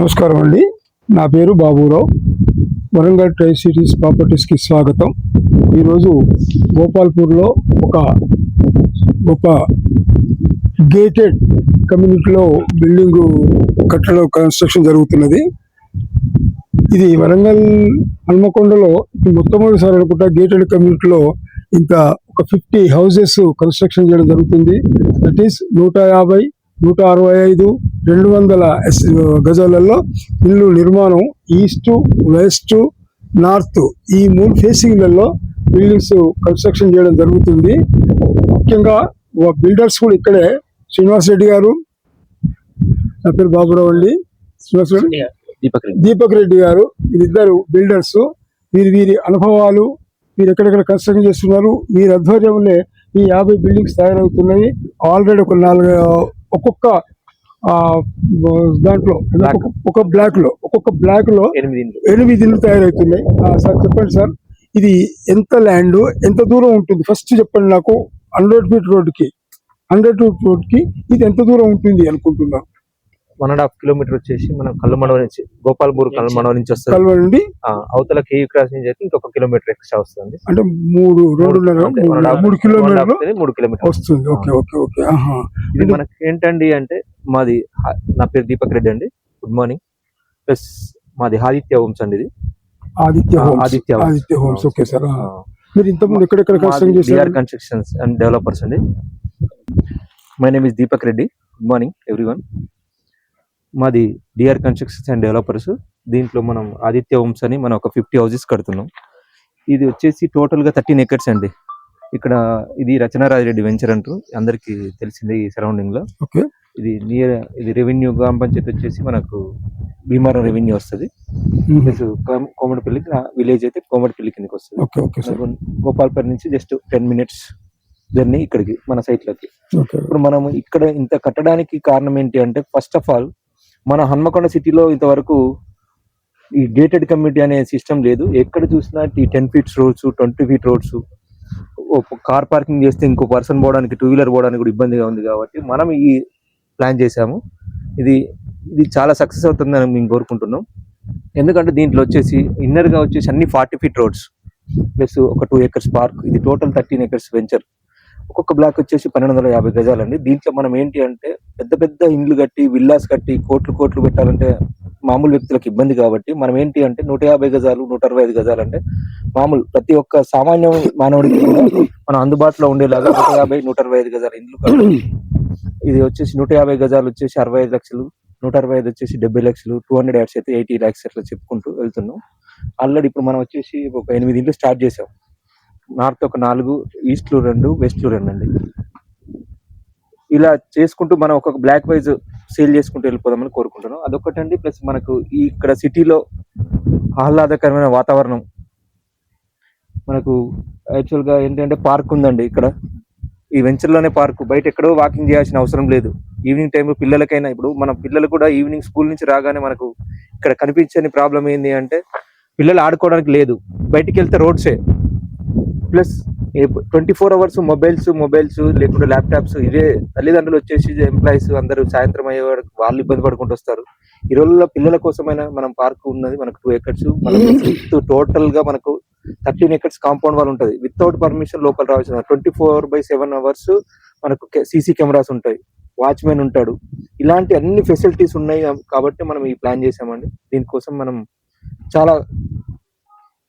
నమస్కారం అండి. నా పేరు బాబురావు. వరంగల్ ట్రై సిటీస్ ప్రాపర్టీస్కి స్వాగతం. ఈరోజు గోపాల్పూర్లో ఒక గొప్ప గేటెడ్ కమ్యూనిటీలో బిల్డింగ్ కట్టడం కన్స్ట్రక్షన్ జరుగుతున్నది. ఇది వరంగల్ హన్మకొండలో మొట్టమొదటిసారి అనుకుంటా గేటెడ్ కమ్యూనిటీలో ఇంత ఒక ఫిఫ్టీ హౌజెస్ కన్స్ట్రక్షన్ చేయడం జరుగుతుంది. దట్ ఈస్ నూట యాభై నూట అరవై ఐదు రెండు వందల గజాలలో ఇల్లు నిర్మాణం ఈస్ట్ వెస్ట్ నార్త్ ఈ మూడు ఫేసింగ్లలో బిల్డింగ్స్ కన్స్ట్రక్షన్ చేయడం జరుగుతుంది. ముఖ్యంగా బిల్డర్స్ కూడా ఇక్కడే. శ్రీనివాస్ రెడ్డి గారు. నా పేరు బాబురావు అండి. శ్రీనివాస్ రెడ్డి దీపక్ రెడ్డి. దీపక్ రెడ్డి గారు. వీరిద్దరు బిల్డర్స్. వీరి వీరి అనుభవాలు వీరు ఎక్కడెక్కడ కన్స్ట్రక్షన్ చేస్తున్నారు వీరి ఆధ్వర్యంలో ఈ యాభై బిల్డింగ్స్ తయారవుతున్నాయి. ఆల్రెడీ ఒక నాలుగు ఒక్కొక్క దాంట్లో ఒక బ్లాక్లో ఒక్కొక్క బ్లాక్లో ఎనిమిది ఇల్లు తయారవుతున్నాయి. ఆ, సార్ చెప్పండి సార్. ఇది ఎంత ల్యాండ్ ఎంత దూరం ఉంటుంది? ఫస్ట్ చెప్పండి నాకు. హండ్రెడ్ ఫీట్ రోడ్కి హండ్రెడ్ ఫీట్ రోడ్కి ఇది ఎంత దూరం ఉంటుంది అనుకుంటున్నా వన్ అండ్ హాఫ్ కిలోమీటర్ వచ్చేసి మనం కల్లమండవ నుంచి గోపాల్పూర్ కల్లమండవ నుంచి వస్తుంది. కల్వ నుండి? ఆ, అవతల కేయూ క్రాస్ నుంచి అయితే ఇంకొక కిలోమీటర్ ఎక్స్ట్రా వస్తుంది. అంటే మూడు one and half- మూడు one and half కిలోమీటర్లు అనేది మూడు కిలోమీటర్ వస్తుంది. Okay okay okay. ఆహా. ఇది మనకి ఏంటండి అంటే మాది హా- నా పేరు దీపక్ రెడ్డి అండి. గుడ్ మార్నింగ్ ప్లస్ మాది ఆదిత్య హోమ్స్ అండి ఇది. ఆదిత్య ఆ, homes. Aditya. Aditya homes. Okay sir. ఆ. మీరు ఇంతకుముందు ఎక్కడెక్కడ చేశారు? కన్స్ట్రక్షన్స్ అండ్ డెవలపర్స్ అండి. My name is Deepak Reddy good morning everyone మాది D R constructions and developers దీంట్లో మనం ఆదిత్య హోమ్స్ అని మనం ఒక ఫిఫ్టీ హౌసెస్ కడుతున్నాం. ఇది వచ్చేసి టోటల్గా థర్టీన్ ఎకర్స్ అండి. ఇక్కడ ఇది రచనారాజిరెడ్డి వెంచర్ అంటూ అందరికి తెలిసిందే ఈ సరౌండింగ్లో. ఓకే. ఇది నియర్ ఇది రెవెన్యూ గ్రామ పంచాయతీ వచ్చేసి మనకు భీమవరం రెవెన్యూ వస్తుంది. ప్లస్ కోమటిపల్లి విలేజ్ అయితే కోమటిపల్లి కిందకి వస్తుంది. Okay okay sir. గోపాల్పల్లి నుంచి జస్ట్ టెన్ మినిట్స్ జర్నీ ఇక్కడికి మన site లోకి. ఓకే. ఇప్పుడు మనం ఇక్కడ ఇంత కట్టడానికి కారణం ఏంటి అంటే ఫస్ట్ ఆఫ్ ఆల్ మన హన్మకొండ సిటీలో ఇంతవరకు ఈ గేటెడ్ కమ్యూనిటీ అనే సిస్టమ్ లేదు. ఎక్కడ చూసినా ఈ ten feet roads twenty feet roads car parking చేస్తే ఇంకో పర్సన్ పోవడానికి టూ వీలర్ పోవడానికి కూడా ఇబ్బందిగా ఉంది కాబట్టి మనం ఈ ప్లాన్ చేశాము. ఇది ఇది చాలా సక్సెస్ అవుతుందని మేము కోరుకుంటున్నాం. ఎందుకంటే దీంట్లో వచ్చేసి ఇన్నర్గా వచ్చేసి అన్ని ఫార్టీ ఫీట్ రోడ్స్ ప్లస్ ఒక టూ ఏకర్స్ పార్క్ ఇది టోటల్ థర్టీన్ ఏకర్స్ వెంచర్ ఒక్కొక్క బ్లాక్ వచ్చేసి పన్నెండు వందల యాభై గజాలండి. దీంట్లో మనం ఏంటి అంటే పెద్ద పెద్ద ఇండ్లు కట్టి విల్లాస్ కట్టి కోట్లు కోట్లు పెట్టాలంటే మామూలు వ్యక్తులకు ఇబ్బంది కాబట్టి మనం ఏంటి అంటే నూట యాభై గజాలు నూట అరవై ఐదు గజాలు అంటే మామూలు ప్రతి ఒక్క సామాన్య మానవుడికి మనం అందుబాటులో ఉండేలాగా నూట యాభై నూట అరవై ఐదు గజాల ఇండ్లు ఇది వచ్చేసి నూట యాభై గజాలు వచ్చేసి అరవై ఐదు లక్షలు నూట అరవై ఐదు వచ్చేసి డెబ్బై లక్షలు టూ హండ్రెడ్ యాడ్స్ అయితే ఎయిటీ ల్యాక్స్ అట్లా చెప్పుకుంటూ వెళ్తున్నాం. ఆల్రెడీ ఇప్పుడు మనం వచ్చేసి ఒక ఎనిమిది ఇండ్లు స్టార్ట్ చేసాం. నార్త్ ఒక నాలుగు ఈస్ట్ రెండు వెస్ట్ రెండు అండి ఇలా చేసుకుంటూ మనం ఒక బ్లాక్ వైజ్ సేల్ చేసుకుంటూ వెళ్ళిపోదామని కోరుకుంటున్నాం. అదొకటండి ప్లస్ మనకు ఈ ఇక్కడ సిటీలో ఆహ్లాదకరమైన వాతావరణం. మనకు యాక్చువల్గా ఏంటంటే పార్క్ ఉందండి ఇక్కడ. ఈ వెంచర్లోనే పార్క్. బయట ఎక్కడో వాకింగ్ చేయాల్సిన అవసరం లేదు. ఈవినింగ్ టైంలో పిల్లలకైనా ఇప్పుడు మన పిల్లలు కూడా ఈవినింగ్ స్కూల్ నుంచి రాగానే మనకు ఇక్కడ కనిపించని ప్రాబ్లం ఏంటి అంటే పిల్లలు ఆడుకోవడానికి లేదు. బయటికి వెళ్తే రోడ్సే. Plus twenty four hours mobiles mobiles లేకుంటే ల్యాప్టాప్స్ ఇదే తల్లిదండ్రులు వచ్చేసి ఎంప్లాయీస్ అందరూ సాయంత్రం అయ్యే వరకు వాళ్ళు ఇబ్బంది పడుకుంటూ వస్తారు. ఈ రోజుల్లో పిల్లల కోసమైనా మనం పార్క్ ఉన్నది మనకు టూ ఎకర్స్ మనకు టోటల్గా మనకు థర్టీన్ ఎకర్స్ కాంపౌండ్ వాల్ ఉంటుంది. వితౌట్ పర్మిషన్ లోపల రావాల్సిన twenty four by seven hours మనకు సీసీ కెమెరాస్ ఉంటాయి. వాచ్మెన్ ఉంటాడు. ఇలాంటి అన్ని ఫెసిలిటీస్ ఉన్నాయి కాబట్టి మనం ఈ ప్లాన్ చేసామండి దీనికోసం మనం చాలా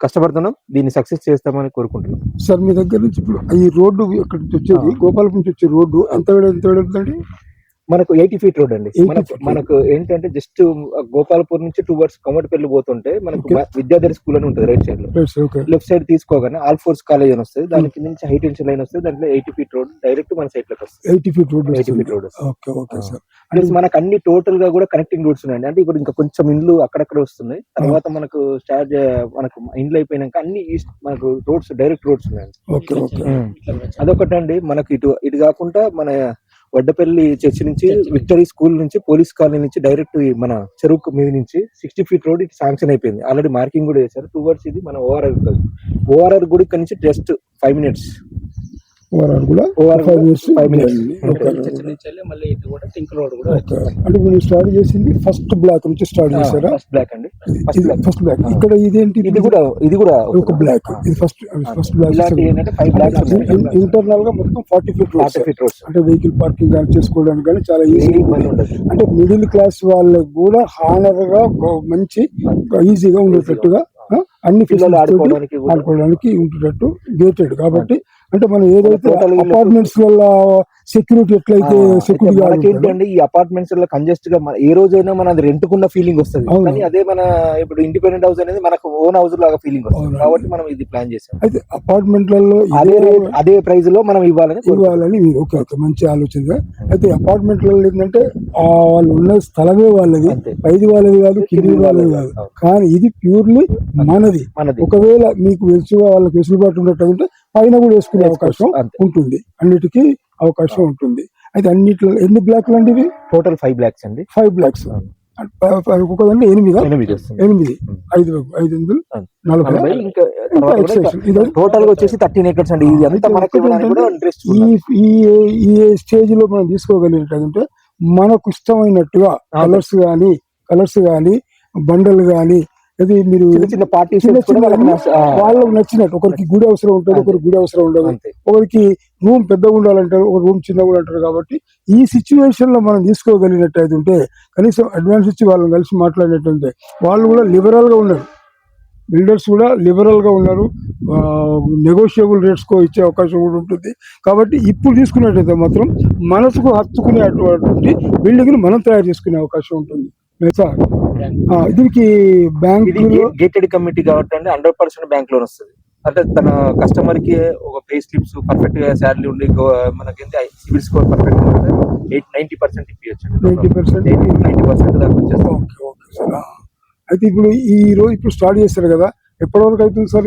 కష్టపడుతున్నాం. దీన్ని సక్సెస్ చేస్తామని కోరుకుంటున్నాం. సార్ మీ దగ్గర నుంచి ఇప్పుడు ఈ రోడ్డు ఇక్కడ నుంచి వచ్చేది? గోపాలపురం నుంచి వచ్చే రోడ్డు ఎంత వెడ- ఎంత వెళ్తుందండి మనకు ఎయిటీ ఫీట్ రోడ్ అండి. 80 మనకు ఏంటంటే జస్ట్ గోపాల్పూర్ నుంచి టూ వర్డ్స్ కొమటిపల్లి పోతుంటే మనకు విద్యాధరి స్కూల్ అని ఉంటుంది రైట్ సైడ్లో. లెఫ్ట్ సైడ్ తీసుకోగానే ఆల్ ఫోర్స్ కాలేజ్ అని వస్తుంది. దాని కింద నుంచి హై టెన్షన్ లైన్ వస్తుంది. దాంట్లో ఎయిటీ ఫీట్ రోడ్ డైరెక్ట్ మన సైడ్లోకి వస్తుంది. Eighty feet road eighty feet road plus మనకు అన్ని టోటల్గా కూడా కనెక్టింగ్ రూట్స్ ఉన్నాయండి. అంటే ఇప్పుడు ఇంకా కొంచెం ఇండ్లు అక్కడక్కడ వస్తున్నాయి. తర్వాత మనకు స్టార్ట్ మనకు ఇండ్లు అయిపోయినాక అన్ని ఈస్ట్ మనకు రోడ్స్ డైరెక్ట్ రోడ్స్ ఉన్నాయండి. Okay okay. అదొకటండి. మనకి ఇటు ఇటు కాకుండా మన వడ్డపల్లి చర్చి నుంచి విక్టరీ స్కూల్ నుంచి పోలీస్ కాలనీ నుంచి డైరెక్ట్ మన చెరుకు మీద నుంచి సిక్స్టీ ఫీట్ రోడ్ ఇటు శాంక్షన్ అయిపోయింది. ఆల్రెడీ మార్కింగ్ కూడా చేశారు. టూ వర్డ్స్ ఇది మన ఓఆర్ఆర్ ఓఆర్ఆర్ ఇక్కడ నుంచి జస్ట్ ఫైవ్ మినిట్స్ ఓవరాల్ కూడా ఫైవ్ ఇయర్స్ అంటే మీరు స్టార్ట్ చేసింది ఫస్ట్ బ్లాక్ నుంచి స్టార్ట్ చేశారా? ఫస్ట్ బ్లాక్ అండి. ఫస్ట్ బ్లాక్ ఫస్ట్ బ్లాక్ ఇక్కడ ఇదేంటి ఇది కూడా ఇది కూడా ఒక బ్లాక్ ఇది ఫస్ట్ ఫస్ట్ బ్లాక్ ఇంటర్నల్గా మొత్తం forty feet roads forty feet roads అంటే వెహికల్ పార్కింగ్ కానీ చేసుకోవడానికి కానీ చాలా ఈజీ అంటే మిడిల్ క్లాస్ వాళ్ళకి కూడా హానర్గా మంచి ఈజీగా ఉండేటట్టుగా అన్ని పిల్లలు ఆడుకోవడానికి. ఆడుకోవడానికి ఉండేటట్టు గేటెడ్ కాబట్టి అంటే మనం ఏదైతే అపార్ట్మెంట్స్ వల్ల సెక్యూరిటీ ఎట్లయితే సెక్యూరిటీ ఈ అపార్ట్మెంట్స్లో కంజెస్ట్గా ఏ రోజైనా మన అది రెంట్కున్న ఫీలింగ్ వస్తుంది. కానీ అదే మన ఇప్పుడు ఇండిపెండెంట్ హౌస్ అనేది మనకు ఓన్ హౌస్ లాగా ఫీలింగ్ వస్తుంది. కాబట్టి మనం ఇది ప్లాన్ చేసాం అయితే అపార్ట్మెంట్లలో అదే అదే ప్రైస్లో మనం ఇవ్వాలని. ఇవ్వాలని ఓకే ఓకే మంచి ఆలోచన అయితే అపార్ట్మెంట్లలో ఏంటంటే వాళ్ళు ఉన్న స్థలమే వాళ్ళది. పైది వాళ్ళది కాదు కింది వాళ్ళది కాదు. కానీ ఇది ప్యూర్లీ మనది మనది ఒకవేళ మీకు వెసుగా వాళ్ళకి వెసులుబాటు ఉన్నట్టు పైన కూడా వేసుకునే అవకాశం. ఉంటుంది అన్నిటికీ అవకాశం ఉంటుంది. అయితే అన్నిట్లో ఎన్ని బ్లాక్లు అండి ఇవి? టోటల్ ఫైవ్ బ్లాక్స్ అండి. ఫైవ్ బ్లాక్స్ ఒక్కొక్కదండి ఎనిమిది? ఎనిమిది ఐదు ఐదు వందలు. నలభై. ఇంకా టోటల్గా వచ్చేసి థర్టీన్ ఎకర్స్ అండి. ఇది అంతా మనకి ఈ ఈ స్టేజ్లో మనం తీసుకోగలిగినట్టంటే మనకు ఇష్టమైనట్టుగా. కలర్స్ గాని కలర్స్ గాని బండలు గాని అది మీరు చిన్న పార్టీస్ వాళ్ళకి నచ్చినట్టు. ఒకరికి గుడి అవసరం ఉంటుంది. ఒకరికి గుడి అవసరం ఉండదు. ఒకరికి రూమ్ పెద్దగా ఉండాలంటారు ఒక రూమ్ చిన్నగా ఉండాలంటారు కాబట్టి ఈ సిచ్యువేషన్లో మనం తీసుకోగలిగినట్టు అయితే ఉంటే కనీసం అడ్వాన్స్ ఇచ్చి వాళ్ళని కలిసి మాట్లాడినట్టుంటే వాళ్ళు కూడా లిబరల్గా ఉన్నారు. బిల్డర్స్ కూడా లిబరల్గా ఉన్నారు. నెగోషియబుల్ రేట్స్ కో ఇచ్చే అవకాశం కూడా ఉంటుంది. కాబట్టి ఇప్పుడు తీసుకున్నట్టయితే మాత్రం మనసుకు హత్తుకునే అటువంటి బిల్డింగ్ని మనం తయారు చేసుకునే అవకాశం ఉంటుంది. ఆ, దీనికి బ్యాంక్ గేటెడ్ కమిటీ కాబట్టి అండి హండ్రెడ్ పర్సెంట్ బ్యాంక్ లోన్ వస్తుంది. అంటే తన కస్టమర్కి ఒక పే స్లిప్స్ పర్ఫెక్ట్గా శాలరీ ఉండి మనకి సివిల్ స్కోర్ పర్ఫెక్ట్ ఉంటే ఎయిట్ నైన్టీ పర్సెంట్ ఇప్పించచ్చు నైన్టీ పర్సెంట్ నైన్టీ పర్సెంట్ దాకా వచ్చేస్తాం. అయితే ఇప్పుడు ఈ రోజు ఇప్పుడు స్టార్ట్ చేస్తారు కదా ఎప్పటి వరకు అవుతుంది సార్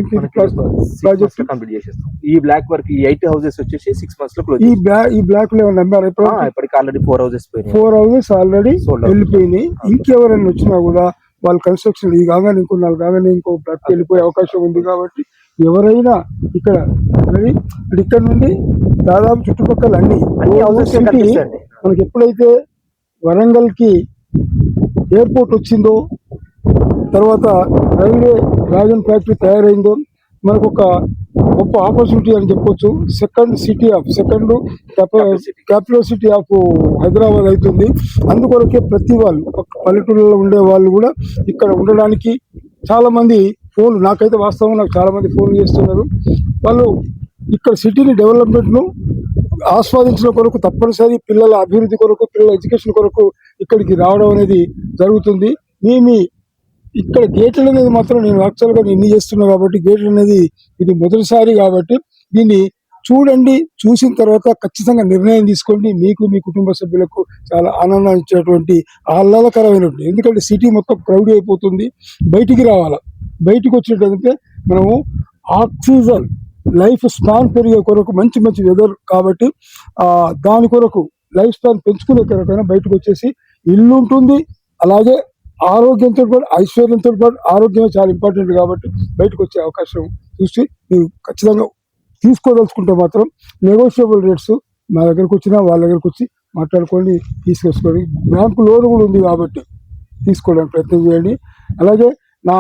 ప్రాజెక్ట్ కంప్లీట్ చేసేస్తాం. ఈ బ్లాక్ వర్క్ ఈ ఎయిట్ హౌసెస్ వచ్చేసి సిక్స్ మంత్స్లో క్లోజ్ ఈ బ్లాక్ ఈ బ్లాక్లో ఏమన్నా నమ్మారు ఇప్పుడు ఇప్పటికి ఆల్రెడీ ఫోర్ హౌసెస్ పోయినాయి. Four houses already. వెళ్ళిపోయినాయి. ఇంకెవరైనా వచ్చినా కూడా వాళ్ళ కన్స్ట్రక్షన్ ఈ కాగానే ఇంకో నాలుగు కాగానే ఇంకో బ్లాక్ వెళ్ళిపోయే అవకాశం ఉంది కాబట్టి ఎవరైనా ఇక్కడ అంటే ఇక్కడ నుండి దాదాపు చుట్టుపక్కల అన్ని. మనకి ఎప్పుడైతే వరంగల్కి ఎయిర్పోర్ట్ వచ్చిందో తర్వాత రైల్వే డ్రాగన్ ఫ్యాక్టరీ తయారైందో మనకు ఒక గొప్ప ఆపర్చునిటీ అని చెప్పొచ్చు. Second city of second capital city of Hyderabad అవుతుంది. అందుకొరకే ప్రతి వాళ్ళు పల్లెటూళ్ళలో ఉండే వాళ్ళు కూడా ఇక్కడ ఉండడానికి చాలామంది ఫోన్లు ఫోన్ నాకైతే వాస్తవం నాకు చాలామంది ఫోన్ చేస్తున్నారు. వాళ్ళు ఇక్కడ సిటీని డెవలప్మెంట్ను ఆస్వాదించిన కొరకు తప్పనిసరి పిల్లల అభివృద్ధి కొరకు పిల్లల ఎడ్యుకేషన్ కొరకు ఇక్కడికి రావడం అనేది జరుగుతుంది. మీ మీ ఇక్కడ గేట్లు అనేది మాత్రం నేను యాక్చువల్గా ఎన్ని చేస్తున్నా కాబట్టి గేట్లు అనేది ఇది మొదటిసారి కాబట్టి దీన్ని చూడండి చూసిన తర్వాత ఖచ్చితంగా నిర్ణయం తీసుకోండి. మీకు మీ కుటుంబ సభ్యులకు చాలా ఆనందం ఇచ్చేటువంటి ఆహ్లాదకరమైనటువంటి. ఎందుకంటే సిటీ మొత్తం క్రౌడ్ అయిపోతుంది. బయటికి రావాలా? బయటికి వచ్చినట్టయితే మనము ఆక్సిజన్ లైఫ్ స్పాన్ పెరిగే కొరకు మంచి మంచి వెదర్ కాబట్టి దాని కొరకు లైఫ్ స్పాన్ పెంచుకునే కొరకైనా బయటకు వచ్చేసి ఇల్లు ఉంటుంది. అలాగే ఆరోగ్యంతో పాటు ఐశ్వర్యంతో పాటు ఆరోగ్యం చాలా ఇంపార్టెంట్ కాబట్టి బయటకు వచ్చే అవకాశం చూసి మీరు ఖచ్చితంగా తీసుకోదలుచుకుంటే మాత్రం నెగోషియబుల్ రేట్స్ మా దగ్గరకు వచ్చినా వాళ్ళ దగ్గరకు వచ్చి మాట్లాడుకొని తీసుకొచ్చుకొని బ్యాంకు లోన్ కూడా ఉంది కాబట్టి తీసుకోవడానికి ప్రయత్నం చేయండి. అలాగే నా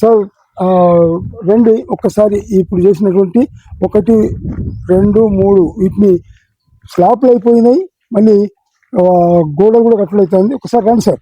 సార్ రండి ఒక్కసారి ఇప్పుడు చేసినటువంటి ఒకటి రెండు మూడు వీటిని స్లాప్లు అయిపోయినాయి మళ్ళీ గోడ గోడలు కూడా కట్టలవుతుంది ఒకసారి రండి సార్.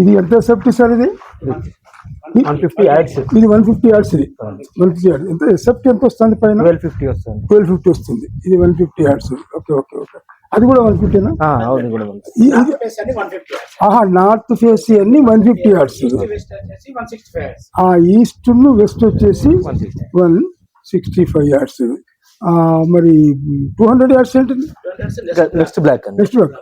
ఇది ఎంత సేఫ్టీ సార్ ఇది? వన్ ఫిఫ్టీ యాడ్స్ ఇది వన్ ఫిఫ్టీ యార్డ్స్ ఇది. వన్ ఫిఫ్టీ యార్డ్స్ ఎంత సేఫ్టీ ఎంత వస్తుంది పైన? ట్వెల్వ్ ఫిఫ్టీ వస్తుంది. ట్వెల్వ్ ఫిఫ్టీ వస్తుంది. ఇది one fifty yards okay okay okay అది కూడా వన్ ఫిఫ్టీనా ఆ, అవును కూడా ఆహా నార్త్ ఫేస్ అన్ని one fifty yards east west వచ్చేసి 160. One sixty. ఫైవ్ యార్డ్స్ మరి టూ హండ్రెడ్ యార్డ్స్ ఏంటిది? నెక్స్ట్ బ్లాక్ నెక్స్ట్ వస్తాయి.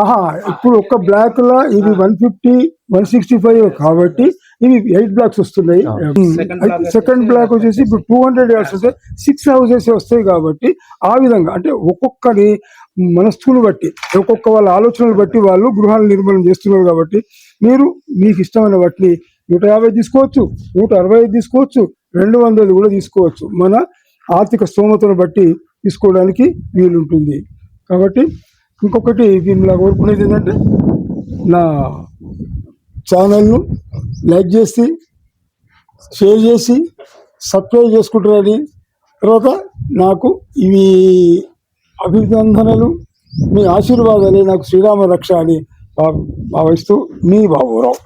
ఆహా ఇప్పుడు ఒక్క బ్లాక్లో ఇది one fifty one sixty five కాబట్టి ఇవి ఎయిట్ బ్లాక్స్ వస్తున్నాయి. block సెకండ్ బ్లాక్ వచ్చేసి ఇప్పుడు టూ హండ్రెడ్ యార్డ్స్ వస్తాయి సిక్స్ హౌసెస్ వస్తాయి కాబట్టి ఆ విధంగా అంటే ఒక్కొక్కరి మనస్సును బట్టి ఒక్కొక్క వాళ్ళ ఆలోచనలు బట్టి వాళ్ళు గృహాలు నిర్మాణం చేస్తున్నారు కాబట్టి మీరు మీకు ఇష్టమైన వాటిని నూట యాభై తీసుకోవచ్చు నూట అరవై ఐదు తీసుకోవచ్చు రెండు వందలు కూడా తీసుకోవచ్చు. మన ఆర్థిక స్తోమతను బట్టి తీసుకోవడానికి వీలుంటుంది. కాబట్టి ఇంకొకటి దీనిలా కోరుకునేది ఏంటంటే నా ఛానల్ను లైక్ చేసి షేర్ చేసి సబ్స్క్రైబ్ చేసుకుంటారని తర్వాత నాకు ఇవి అభినందనలు మీ ఆశీర్వాదాలు నాకు శ్రీరామ రక్ష అని భావిస్తూ మీ బాబురావు.